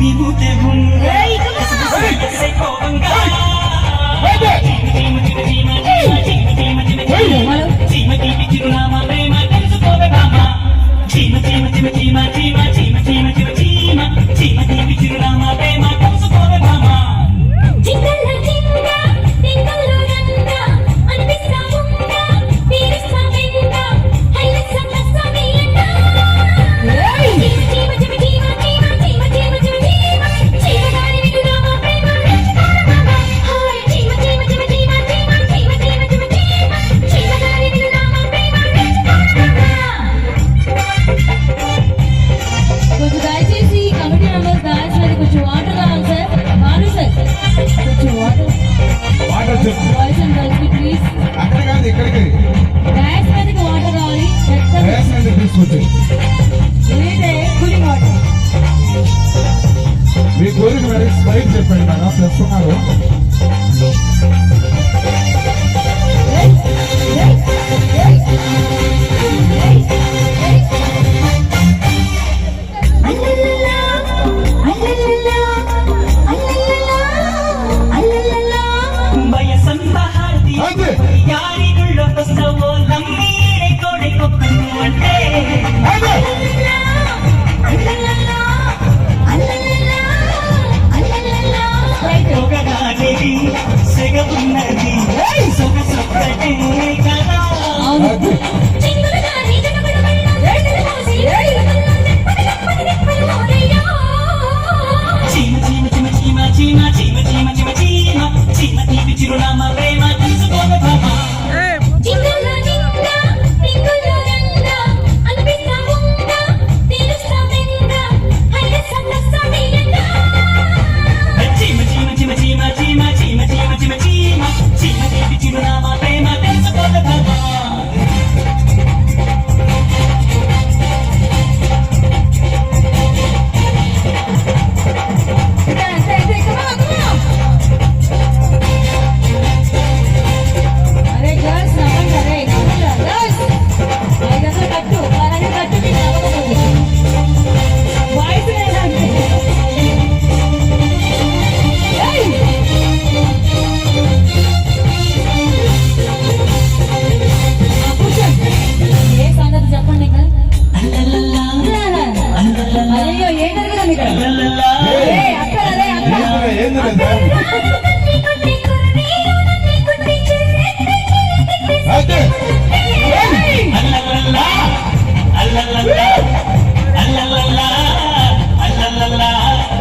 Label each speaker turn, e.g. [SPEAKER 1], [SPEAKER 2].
[SPEAKER 1] నీవు చిరునామా ప్రేమ తెలుసుకోవే బామా చీమ చీమ చీమ చీమ చీమ చీమ చీమ
[SPEAKER 2] చూద్దాం
[SPEAKER 3] మీ కోరిక మరి స్మైల్ చెప్పండి మేడం ప్లస్ ఉన్నారు
[SPEAKER 2] ఏం జరగలేదు ఇక్కడ?